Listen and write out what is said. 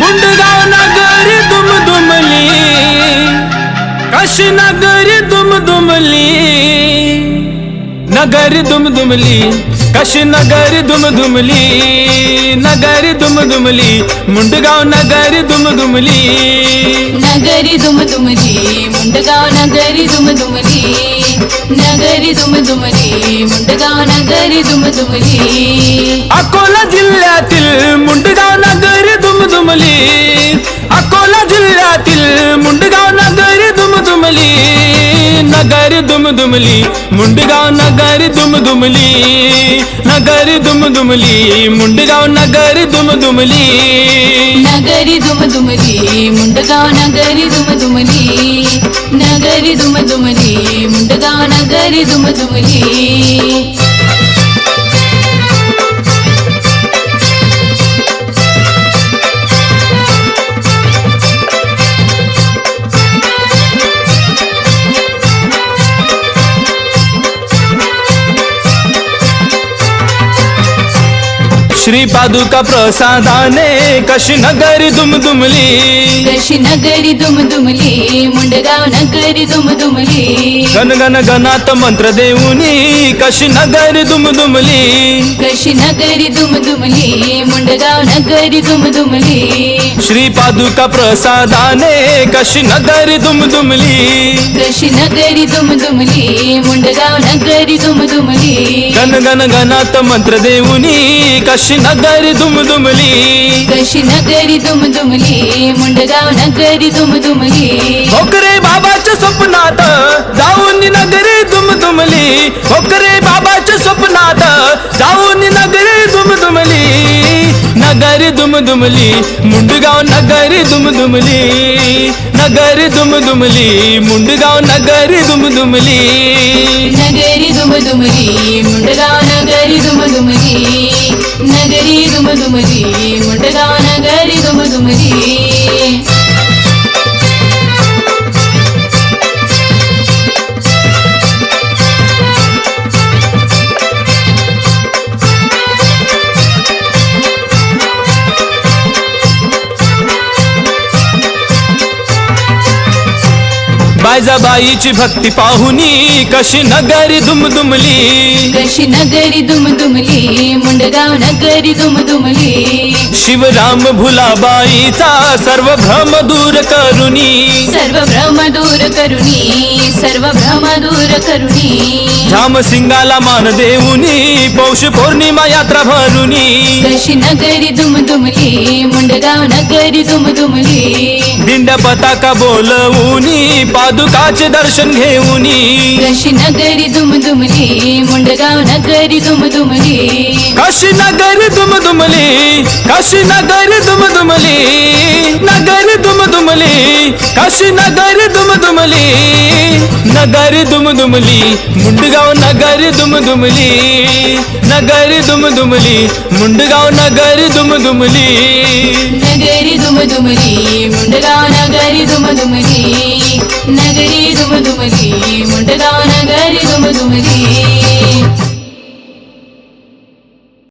मुंडगाव नगरी दुम दुमली काशी नगरी दुम दुमली नगरी दुम दुमली काशी नगरी दुम दुमली नगरी दुम दुमली मुंडगाव नगरी दुम दुमली नगरी दुम दुमली मुंडगाव नगरी दुम दुमली नगरी दुम दुमली मुंडगाव नगरी दुम दुमली दुमदुमली मुंडगाव नगरी दुमदुमली नगरी दुमदुमली मुंडगाव नगरी दुमदुमली नगरी दुम दुमली मुंडगाव नगरी दुम दुमली नगरी दुम दुमली मुंडगाव नगरी दुम श्री पादुका प्रसादाने कशी नगरी दुमदुमली? कशी नगरी दुम दुमली मुंडगाव नगरी दुम दुमली गण गण गणात मंत्र देऊनी कशी नगरी दुमदुमली? कशी नगरी दुम दुमली मुंडगाव नगरी दुम दुमली श्री पादुका प्रसादाने कशी नगरी दुमदुमली? कशी नगरी दुम दुमली मुंडगाव नगरी दुम दुमली गण गण गणात मंत्र देऊनी कशी नगरी दुमदुमली. कशी नगरी दुम दुमली मुंडगाव नगरी दुम दुमली होकरे बाबाच्या स्वप्नात जाऊन नगरी दुमदुमली. होकरे बाबाच्या स्वप्नात जाऊन नगरी दुमदुमली. नगरी दुमदुमली मुंडगाव नगरी दुमदुमली. नगरी दुमदुमली मुंडगाव नगरी दुमदुमली. नगरी दुम दुमली मुंडगाव नगरी दुम दुमली नगरी दुम दुमली बायजाबाईची भक्ती पाहुनी कशी नगरी दुमदुमली. कशी नगरी दुम दुमली मुंडगाव नगरी दुम दुमली शिवराम भुलाबाईचा सर्व भ्रम दूर करुनी. सर्व भ्रम दूर करुणी सर्व भ्रम दूर करुणी रामसिंगाला मान देऊनी पौष पौर्णिमा यात्रा भरुनी. कशी नगरी दुम दुमली मुंडगाव नगरी दुम दिंड पताका बोलवूनी पादुकाचे दर्शन घेऊनी. कशी नगरी दुम दुमली मुंडगाव नगरी दुम दुमली काशी नगरी दुमदुमली काशी नगरी दुमदुमली नगरी दुमदुमली काशी नगरी दुमदुमली नगरी दुमदुमली मुंडगाव नगरी दुमदुमली नगरी दुमदुमली मुंडगाव नगरी दुमदुमली. नगरी दुम दुमली मुंडगाव नगरी दुम दुमली नगरी दुम दुमली